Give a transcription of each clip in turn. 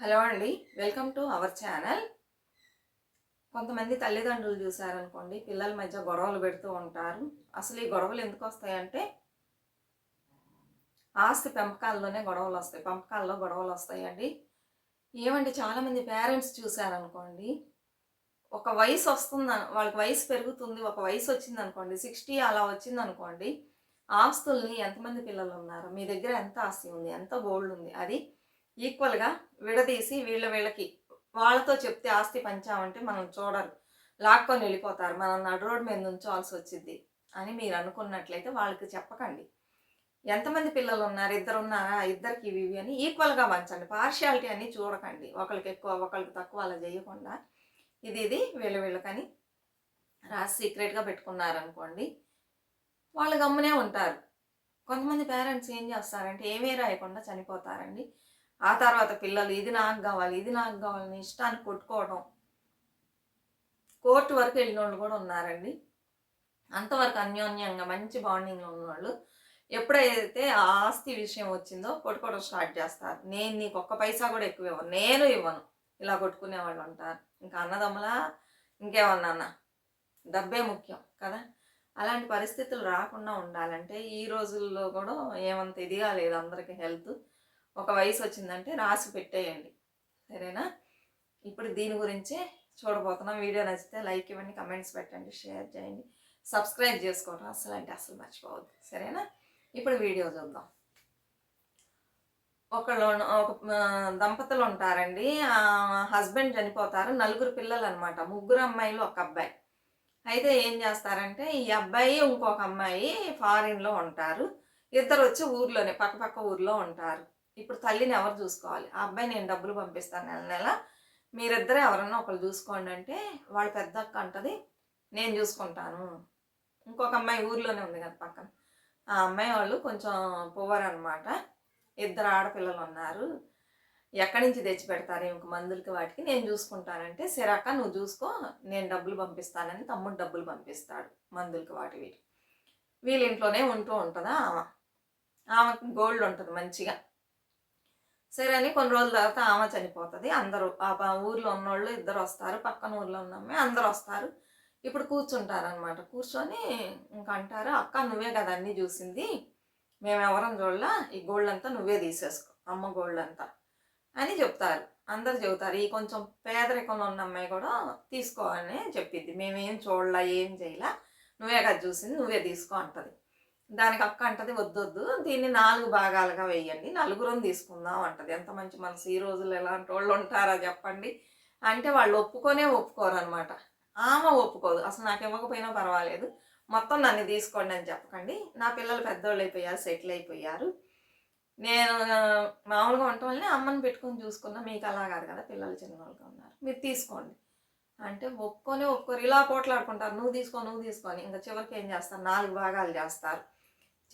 Hello అండి welcome to our channel. కొంతమంది తల్లిదండ్రులు చూసారనుకోండి పిల్లల మధ్య గొడవలు పెడుతూ ఉంటారు. అసలు ఈ గొడవలు ఎందుకు వస్తాయంటే ఆస్తి పెంపకాల్లోనే గొడవలు వస్తాయి పెంపకాల్లో గొడవలు వస్తాయండి. ఏమంటే చాలామంది పేరెంట్స్ చూశారనుకోండి ఒక వయసు వస్తుంది వాళ్ళకి వయసు పెరుగుతుంది ఒక వయసు వచ్చింది అనుకోండి సిక్స్టీ అలా వచ్చింది అనుకోండి ఆస్తుల్ని ఎంతమంది పిల్లలు ఉన్నారు? మీ దగ్గర ఎంత ఆస్తి ఉంది? ఎంత గోల్డ్ ఉంది? అది ఈక్వల్గా విడదీసి వీళ్ళ వీళ్ళకి వాళ్ళతో చెప్తే ఆస్తి పంచామంటే మనం చూడరు లాక్కొని వెళ్ళిపోతారు. మనం నడు రోడ్ మీద ఉంచవలసి వచ్చింది అని మీరు అనుకున్నట్లయితే వాళ్ళకి చెప్పకండి. ఎంతమంది పిల్లలు ఉన్నారు? ఇద్దరు ఉన్నారా? ఇద్దరికి ఇవి ఇవి అని ఈక్వల్గా పంచండి పార్షియాలిటీ అని చూడకండి. ఒకరికి ఎక్కువ ఒకరికి తక్కువ అలా చేయకుండా. ఇది ఇది వీళ్ళ వీళ్ళకని రాసి సీక్రెట్గా పెట్టుకున్నారనుకోండి వాళ్ళు గమ్మునే ఉంటారు. కొంతమంది పేరెంట్స్ ఏం చేస్తారంటే ఏమీ రాయకుండా చనిపోతారండి. ఆ తర్వాత పిల్లలు ఇది నాకు కావాలి ఇది నాకు కావాలని ఇష్టాన్ని కొట్టుకోవడం కోర్టు వరకు వెళ్ళిన వాళ్ళు కూడా ఉన్నారండి. అంతవరకు అన్యోన్యంగా మంచి బాండింగ్లో ఉన్నవాళ్ళు ఎప్పుడైతే ఆ ఆస్తి విషయం వచ్చిందో కొట్టుకోవడం స్టార్ట్ చేస్తారు. నేను నీకు ఒక్క పైసా కూడా ఎక్కువ ఇవ్వను నేను ఇవ్వను. ఇలా కొట్టుకునే వాళ్ళు ఉంటారు. ఇంకా అన్నదమ్ములా ఇంకేమన్నా అన్న? డబ్బే ముఖ్యం కదా? అలాంటి పరిస్థితులు రాకుండా ఉండాలంటే ఈ రోజుల్లో కూడా ఏమంత ఇదిగా లేదు అందరికీ హెల్త్. ఒక వయసు వచ్చిందంటే రాసి పెట్టేయండి. సరేనా? ఇప్పుడు దీని గురించే చూడబోతున్నాం. వీడియో నచ్చితే లైక్ ఇవ్వండి కమెంట్స్ పెట్టండి షేర్ చేయండి. సబ్స్క్రైబ్ చేసుకోవడం అసలు అంటే అసలు మర్చిపోవద్దు. సరేనా? ఇప్పుడు వీడియో చూద్దాం. ఒకళ్ళు ఒక దంపతులు ఉంటారండి. హస్బెండ్ చనిపోతారు. నలుగురు పిల్లలు అనమాట ముగ్గురు అమ్మాయిలు ఒక అబ్బాయి. అయితే ఏం చేస్తారంటే ఈ అబ్బాయి ఇంకొక అమ్మాయి ఫారిన్లో ఉంటారు. ఇద్దరు వచ్చి ఊర్లోనే పక్క పక్క ఊర్లో ఉంటారు. ఇప్పుడు తల్లిని ఎవరు చూసుకోవాలి? ఆ అబ్బాయి నేను డబ్బులు పంపిస్తాను నెల నెల. మీరిద్దరే ఎవరన్నా ఒకరు చూసుకోండి అంటే వాళ్ళ పెద్ద అక్క అంటది నేను చూసుకుంటాను. ఇంకొక అమ్మాయి ఊర్లోనే ఉంది కదా పక్కన. ఆ అమ్మాయి వాళ్ళు కొంచెం పువ్వరు అనమాట ఇద్దరు ఆడపిల్లలు ఉన్నారు. ఎక్కడి నుంచి తెచ్చి పెడతారు? ఇంక మందులకి వాటికి. నేను చూసుకుంటానంటే సిరాక నువ్వు చూసుకో. నేను డబ్బులు పంపిస్తానని తమ్ముడు డబ్బులు పంపిస్తాడు మందులకి వాటి వీటి వీళ్ళ ఇంట్లోనే ఉంటూ ఉంటుందా ఆమె? ఆమెకు గోల్డ్ ఉంటుంది మంచిగా. సరే అని కొన్ని రోజుల తర్వాత ఆమె చనిపోతుంది. అందరూ ఆ ఊర్లో ఉన్నోళ్ళు ఇద్దరు వస్తారు. పక్కన ఊర్లో ఉన్న అమ్మాయి అందరు వస్తారు. ఇప్పుడు కూర్చుంటారనమాట కూర్చొని ఇంకా అంటారు అక్క నువ్వే కదా అన్నీ చూసింది. మేము ఎవరం చూడలా? ఈ గోల్డ్ అంతా నువ్వే తీసేసుకో. అమ్మ గోల్డ్ అంతా అని చెప్తారు. అందరు చెబుతారు. ఈ కొంచెం పేదరికంలో ఉన్న అమ్మాయి కూడా తీసుకో అని చెప్పిద్ది. మేమేం చూడలా? ఏం చేయలా? నువ్వే కదా చూసింది. నువ్వే తీసుకో అంటది. దానికి అక్క అంటది వద్దొద్దు దీన్ని నాలుగు భాగాలుగా వేయండి నలుగురం తీసుకుందాం అంటది. ఎంత మంచి మనసు ఈ రోజుల్లో ఎలాంటి వాళ్ళు ఉంటారా చెప్పండి అంటే వాళ్ళు ఒప్పుకొనే ఒప్పుకోరు అనమాట ఆమె ఒప్పుకోదు. అసలు నాకు ఇవ్వకపోయినా పర్వాలేదు. మొత్తం నన్ను తీసుకోండి అని చెప్పకండి. నా పిల్లలు పెద్దోళ్ళు అయిపోయారు సెటిల్ అయిపోయారు. నేను మామూలుగా ఉండటం వల్లనే అమ్మని పెట్టుకొని చూసుకున్నా మీకు అలా కాదు కదా పిల్లలు చిన్నవాళ్ళుగా ఉన్నారు మీరు తీసుకోండి అంటే ఒప్పుకొని ఒప్పుకోరు. ఇలా పోట్లాడుకుంటారు. నువ్వు తీసుకో నువ్వు తీసుకొని ఇంకా చివరికి ఏం చేస్తారు? నాలుగు భాగాలు చేస్తారు.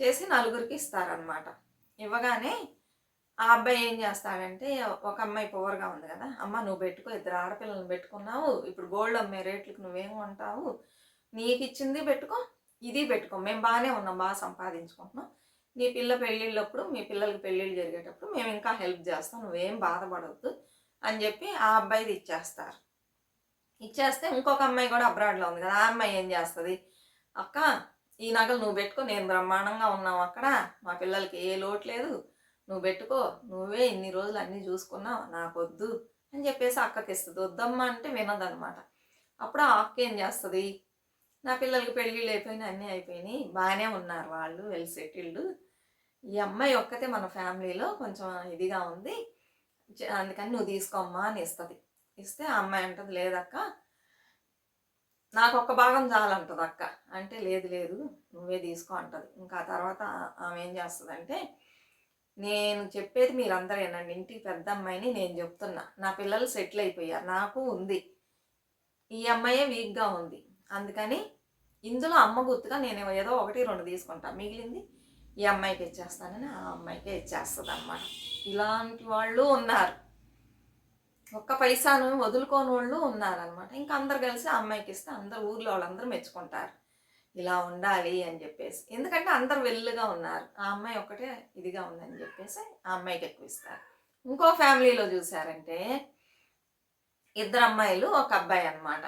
చేసి నలుగురికి ఇస్తారనమాట ఇవ్వగానే ఆ అబ్బాయి ఏం చేస్తాడంటే ఒక అమ్మాయి పవర్గా ఉంది కదా అమ్మ నువ్వు పెట్టుకో ఇద్దరు ఆడపిల్లలను పెట్టుకున్నావు ఇప్పుడు గోల్డ్ అమ్మే రేట్లకు నువ్వేం కొంటావు నీకు ఇచ్చింది పెట్టుకో ఇది పెట్టుకో మేము బాగానే ఉన్నాం బాగా సంపాదించుకుంటున్నాం నీ పిల్ల పెళ్ళిళ్ళప్పుడు మీ పిల్లలకి పెళ్ళిళ్ళు జరిగేటప్పుడు మేము ఇంకా హెల్ప్ చేస్తాం నువ్వేం బాధపడవద్దు అని చెప్పి ఆ అబ్బాయిది ఇచ్చేస్తారు. ఇచ్చేస్తే ఇంకొక అమ్మాయి కూడా అబ్రాడ్లో ఉంది కదా ఆ అమ్మాయి ఏం చేస్తుంది? అక్క ఈ నగలు నువ్వు పెట్టుకో నేను బ్రహ్మాండంగా ఉన్నావు అక్కడ మా పిల్లలకి ఏ లోటు లేదు. నువ్వు పెట్టుకో నువ్వే ఇన్ని రోజులు అన్నీ చూసుకున్నావు నాకు వద్దు అని చెప్పేసి అక్కకి ఇస్తుంది వద్దమ్మా అంటే వినదనమాట. అప్పుడు ఆ అక్క ఏం చేస్తుంది? నా పిల్లలకి పెళ్ళిళ్ళు అయిపోయినాయి అన్నీ అయిపోయినాయి. బాగానే ఉన్నారు వాళ్ళు వెల్ సెటిల్డ్ ఈ అమ్మాయి ఒక్కతే మన ఫ్యామిలీలో కొంచెం ఇదిగా ఉంది. అందుకని నువ్వు తీసుకోమ్మా అని ఇస్తుంది. ఇస్తే ఆ అమ్మాయి అంటది లేదక్క నాకు ఒక్క భాగం చాలంటది అక్క. అంటే లేదు లేదు నువ్వే తీసుకో అంటది. ఇంకా తర్వాత ఆమె ఏం చేస్తుందంటే నేను చెప్పేది మీరందరూ నన్ను ఇంటికి పెద్ద అమ్మాయిని నేను చెప్తున్నా. నా పిల్లలు సెటిల్ అయిపోయారు. నాకు ఉంది. ఈ అమ్మాయే వీక్గా ఉంది. అందుకని ఇందులో అమ్మ గుర్తుగా నేను ఏదో ఒకటి రెండు తీసుకుంటాను మిగిలింది ఈ అమ్మాయికి ఇచ్చేస్తానని ఆ అమ్మాయికే ఇచ్చేస్తుంది అన్నమాట ఇలాంటి వాళ్ళు ఉన్నారు. ఒక్క పైసాను వదులుకోని వాళ్ళు ఉన్నారనమాట ఇంకా అందరు కలిసి అమ్మాయికి ఇస్తే అందరు ఊర్లో వాళ్ళందరూ మెచ్చుకుంటారు. ఇలా ఉండాలి అని చెప్పేసి. ఎందుకంటే అందరు వెల్లుగా ఉన్నారు. ఆ అమ్మాయి ఒక్కటే ఇదిగా ఉందని చెప్పేసి ఆ అమ్మాయికి ఎక్కువ ఇస్తారు. ఇంకో ఫ్యామిలీలో చూసారంటే ఇద్దరు అమ్మాయిలు ఒక అబ్బాయి అనమాట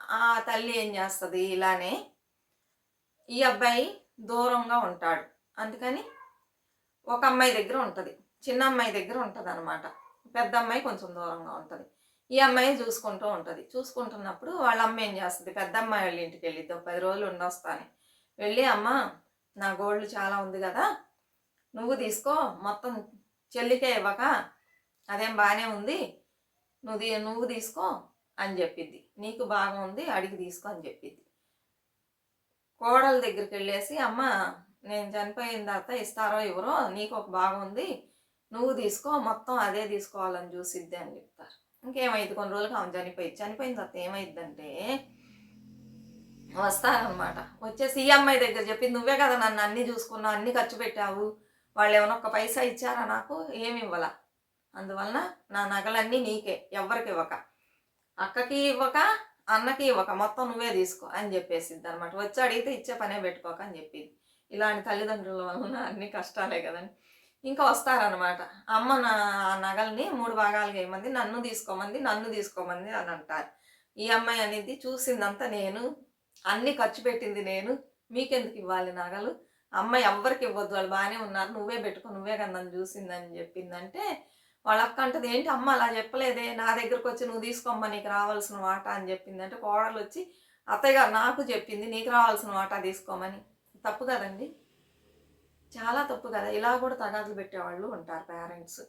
ఆ తల్లి ఏం చేస్తుంది? ఇలానే ఈ అబ్బాయి దూరంగా ఉంటాడు. అందుకని ఒక అమ్మాయి దగ్గర ఉంటుంది. చిన్న అమ్మాయి దగ్గర ఉంటుంది అనమాట పెద్ద అమ్మాయి కొంచెం దూరంగా ఉంటుంది. ఈ అమ్మాయి చూసుకుంటూ ఉంటుంది. చూసుకుంటున్నప్పుడు వాళ్ళ అమ్మ ఏం చేస్తుంది? పెద్ద అమ్మాయి వాళ్ళ ఇంటికి వెళ్ళిద్ది. ఒక పది రోజులు ఉండొస్తాను వెళ్ళి అమ్మ నా గోల్డ్ చాలా ఉంది కదా నువ్వు తీసుకో. మొత్తం చెల్లికే ఇవ్వక అదేం బాగానే ఉంది. నువ్వు నువ్వు తీసుకో అని చెప్పిద్ది. నీకు బాగా ఉంది అడిగి తీసుకో అని చెప్పిద్ది. కోడల దగ్గరికి వెళ్ళేసి అమ్మ నేను చనిపోయిన తర్వాత ఇస్తారో ఎవరో నీకు ఒక బాగుంది. ఉంది నువ్వు తీసుకో మొత్తం అదే తీసుకోవాలని చూసిద్ది అని చెప్తారు. ఇంకేమైంది? కొన్ని రోజులకి ఆమె చనిపోయింది. చనిపోయిన తర్వాత ఏమైందంటే వస్తారనమాట వచ్చేసి ఈ అమ్మాయి దగ్గర చెప్పి నువ్వే కదా నన్ను అన్ని చూసుకున్నావు అన్ని ఖర్చు పెట్టావు. వాళ్ళు ఏమైనా ఒక్క పైసా ఇచ్చారా నాకు? ఏమి ఇవ్వాల. అందువలన నా నగలన్నీ నీకే ఎవ్వరికి ఇవ్వక. అక్కకి ఇవ్వక అన్నకి ఇవ్వక మొత్తం నువ్వే తీసుకో అని చెప్పేసిద్ది అనమాట వచ్చి అడిగితే ఇచ్చే పనే పెట్టుకోక అని చెప్పింది. ఇలాంటి తల్లిదండ్రుల వలన అన్ని కష్టాలే కదండి. ఇంకా వస్తారనమాట అమ్మ నా నగల్ని మూడు భాగాలుగా వేయమంది నన్ను తీసుకోమంది నన్ను తీసుకోమంది అని అంటారు. ఈ అమ్మాయి అనేది చూసిందంతా నేను అన్ని ఖర్చు పెట్టింది నేను మీకెందుకు ఇవ్వాలి నగలు? అమ్మాయి ఎవ్వరికి ఇవ్వద్దు వాళ్ళు బాగానే ఉన్నారు నువ్వే పెట్టుకో నువ్వే కదా నన్ను చూసిందని చెప్పిందంటే వాళ్ళ అక్క అంటది ఏంటి అమ్మ అలా చెప్పలేదే? నా దగ్గరకు వచ్చి నువ్వు తీసుకోమ్మా నీకు రావాల్సిన వాటా అని చెప్పిందంటే కోడలు వచ్చి అత్తయ్య గారు నాకు చెప్పింది నీకు రావాల్సిన వాటా తీసుకోమని. తప్పు కదండి. చాలా తప్పు కదా. ఇలా కూడా తగాదులు పెట్టేవాళ్ళు ఉంటారు పేరెంట్స్.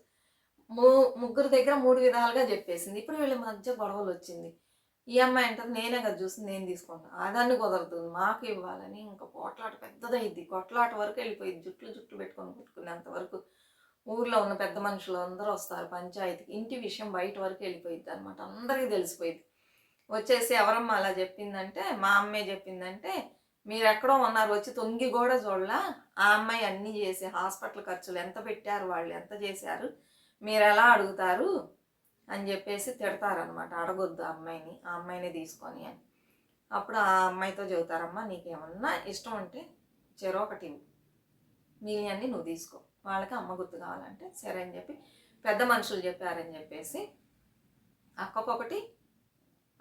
ము ముగ్గురు దగ్గర మూడు విధాలుగా చెప్పేసింది. ఇప్పుడు వీళ్ళ మధ్య గొడవలు వచ్చింది. ఈ అమ్మాయి అంటారు నేనే కదా చూసి నేను తీసుకుంటాను అదాన్ని కుదరదు. మాకు ఇవ్వాలని ఇంకా కొట్లాట పెద్దదైద్ది. కొట్లాట వరకు వెళ్ళిపోయింది. జుట్లు జుట్లు పెట్టుకొని కుట్టుకునేంత వరకు ఊర్లో ఉన్న పెద్ద మనుషులు అందరూ వస్తారు పంచాయతీకి. ఇంటి విషయం బయట వరకు వెళ్ళిపోయింది అనమాట అందరికీ తెలిసిపోయింది వచ్చేసి ఎవరమ్మా అలా చెప్పిందంటే మా అమ్మే చెప్పిందంటే మీరు ఎక్కడో ఉన్నారు వచ్చి తొంగి కూడా చూడలా? ఆ అమ్మాయి అన్నీ చేసి హాస్పిటల్ ఖర్చులు ఎంత పెట్టారు వాళ్ళు ఎంత చేశారు మీరు ఎలా అడుగుతారు అని చెప్పేసి తిడతారనమాట అడగొద్దు ఆ అమ్మాయిని ఆ అమ్మాయిని తీసుకొని అని. అప్పుడు ఆ అమ్మాయితో చెబుతారమ్మా నీకేమన్నా ఇష్టం ఉంటే చెరో ఒకటి ఇవ్వు. నువ్వు తీసుకో. వాళ్ళకి అమ్మ గుర్తు కావాలంటే సరే అని చెప్పి పెద్ద మనుషులు చెప్పారని చెప్పేసి అక్కకొకటి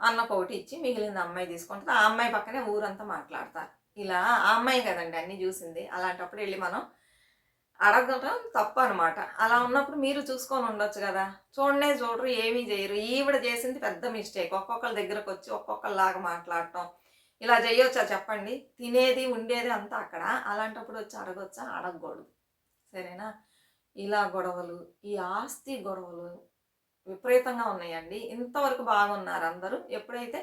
అన్నకొకటి ఇచ్చి మిగిలిన అమ్మాయి తీసుకుంటుంది. ఆ అమ్మాయి పక్కనే ఊరంతా మాట్లాడతారు. ఇలా ఆ అమ్మాయి కదండి అన్నీ చూసింది. అలాంటప్పుడు వెళ్ళి మనం అడగటం తప్పు అనమాట అలా ఉన్నప్పుడు మీరు చూసుకొని ఉండొచ్చు కదా. చూడనే చూడరు ఏమీ చేయరు. ఈవిడ చేసింది పెద్ద మిస్టేక్ ఒక్కొక్కరి దగ్గరకు వచ్చి ఒక్కొక్కరిలాగా మాట్లాడటం. ఇలా చేయొచ్చా చెప్పండి. తినేది ఉండేది అంతా అక్కడ. అలాంటప్పుడు వచ్చి అడగొచ్చా? అడగకూడదు. సరేనా? ఇలా గొడవలు ఈ ఆస్తి గొడవలు విపరీతంగా ఉన్నాయండి. ఇంతవరకు బాగున్నారు అందరూ. ఎప్పుడైతే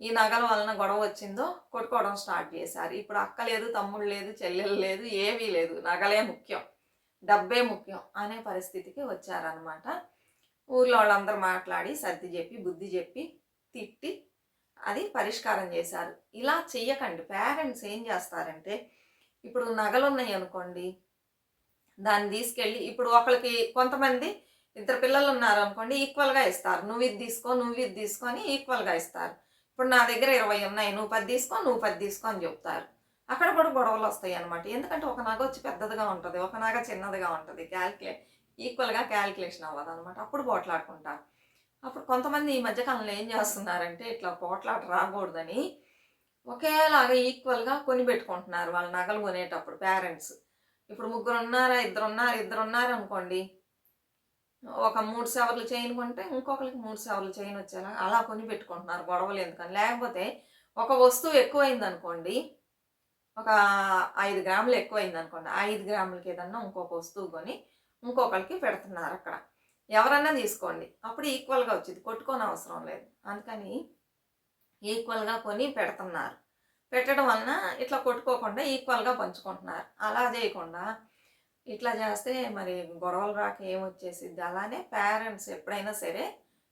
ఈ నగల వలన గొడవ వచ్చిందో కొట్టుకోవడం స్టార్ట్ చేశారు. ఇప్పుడు అక్క లేదు తమ్ముడు లేదు చెల్లెలు లేదు ఏమీ లేదు. నగలే ముఖ్యం డబ్బే ముఖ్యం అనే పరిస్థితికి వచ్చారనమాట ఊర్లో వాళ్ళందరూ మాట్లాడి సర్ది చెప్పి బుద్ధి చెప్పి తిట్టి అది పరిష్కారం చేశారు. ఇలా చెయ్యకండి. పేరెంట్స్ ఏం చేస్తారంటే ఇప్పుడు నగలు ఉన్నాయి అనుకోండి దాన్ని తీసుకెళ్ళి ఇప్పుడు ఒకరికి కొంతమంది ఇద్దరు పిల్లలు ఉన్నారు అనుకోండి ఈక్వల్గా ఇస్తారు. నువ్వు ఇది తీసుకో నువ్వు ఇది తీసుకొని ఈక్వల్గా ఇస్తారు. ఇప్పుడు నా దగ్గర ఇరవై ఉన్నాయి నువ్వు పది తీసుకో నువ్వు పది తీసుకో అని చెప్తారు. అక్కడ కూడా గొడవలు వస్తాయి అనమాట ఎందుకంటే ఒక నగ వచ్చి పెద్దదిగా ఉంటుంది ఒక నగ చిన్నదిగా ఉంటుంది. క్యాల్కులే ఈక్వల్గా క్యాల్కులేషన్ అవ్వదు అనమాట అప్పుడు పోట్లాడుకుంటారు. అప్పుడు కొంతమంది ఈ మధ్యకాలంలో ఏం చేస్తున్నారంటే ఇట్లా పోట్లాట రాకూడదని ఒకేలాగా ఈక్వల్గా కొని పెట్టుకుంటున్నారు. వాళ్ళ నగలు కొనేటప్పుడు పేరెంట్స్ ఇప్పుడు ముగ్గురు ఉన్నారా ఇద్దరు ఉన్నారు ఇద్దరు ఉన్నారు అనుకోండి ఒక మూడు సవర్లు చైన్ కొంటే ఇంకొకరికి మూడు సవర్లు చైన్ వచ్చేలా అలా కొని పెట్టుకుంటున్నారు గొడవలు ఎందుకని. లేకపోతే ఒక వస్తువు ఎక్కువైంది అనుకోండి ఒక ఐదు గ్రాములు ఎక్కువైంది అనుకోండి ఐదు గ్రాములకి ఏదన్నా ఇంకొక వస్తువు కొని ఇంకొకరికి పెడుతున్నారు అక్కడ. ఎవరన్నా తీసుకోండి అప్పుడు ఈక్వల్గా వచ్చింది కొట్టుకోని అవసరం లేదు. అందుకని ఈక్వల్గా కొని పెడుతున్నారు. పెట్టడం వలన ఇట్లా కొట్టుకోకుండా ఈక్వల్గా పంచుకుంటున్నారు. అలా చేయకుండా ఇట్లా చేస్తే మరి గొడవలు రాక ఏమొచ్చేసిద్ది? అలానే పేరెంట్స్ ఎప్పుడైనా సరే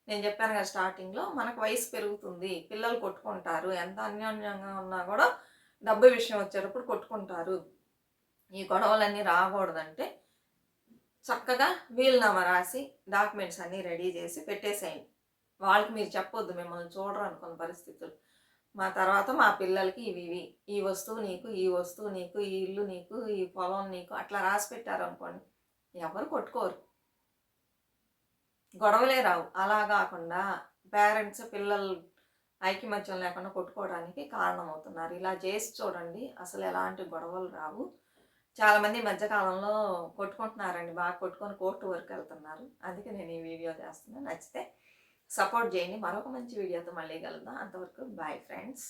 నేను చెప్పాను కదా స్టార్టింగ్లో మనకు వయసు పెరుగుతుంది పిల్లలు కొట్టుకుంటారు ఎంత అన్యోన్యంగా ఉన్నా కూడా డబ్బు విషయం వచ్చేటప్పుడు కొట్టుకుంటారు. ఈ గొడవలన్నీ రాకూడదంటే చక్కగా వీలునామా రాసి డాక్యుమెంట్స్ అన్నీ రెడీ చేసి పెట్టేసేయండి. వాళ్ళకి మీరు చెప్పొద్దు మిమ్మల్ని చూడరు అనుకున్న పరిస్థితులు. మా తర్వాత మా పిల్లలకి ఇవి ఇవి. ఈ వస్తువు నీకు ఈ వస్తువు నీకు ఈ ఇల్లు నీకు ఈ పొలం నీకు అట్లా రాసి పెట్టారు అనుకోండి ఎవరు కొట్టుకోరు. గొడవలే రావు. అలా కాకుండా పేరెంట్స్ పిల్లలు ఐకమత్యం లేకుండా కొట్టుకోవడానికి కారణమవుతున్నారు. ఇలా చేసి చూడండి అసలు ఎలాంటి గొడవలు రావు. చాలామంది మధ్యకాలంలో కొట్టుకుంటున్నారండి బాగా కొట్టుకొని కోర్టు వరకు వెళ్తున్నారు. అందుకే నేను ఈ వీడియో చేస్తున్నాను. నచ్చితే సపోర్ట్ చేయండి. మరొక మంచి వీడియోతో మళ్ళీ కలుద్దాం. అంతవరకు బాయ్ ఫ్రెండ్స్.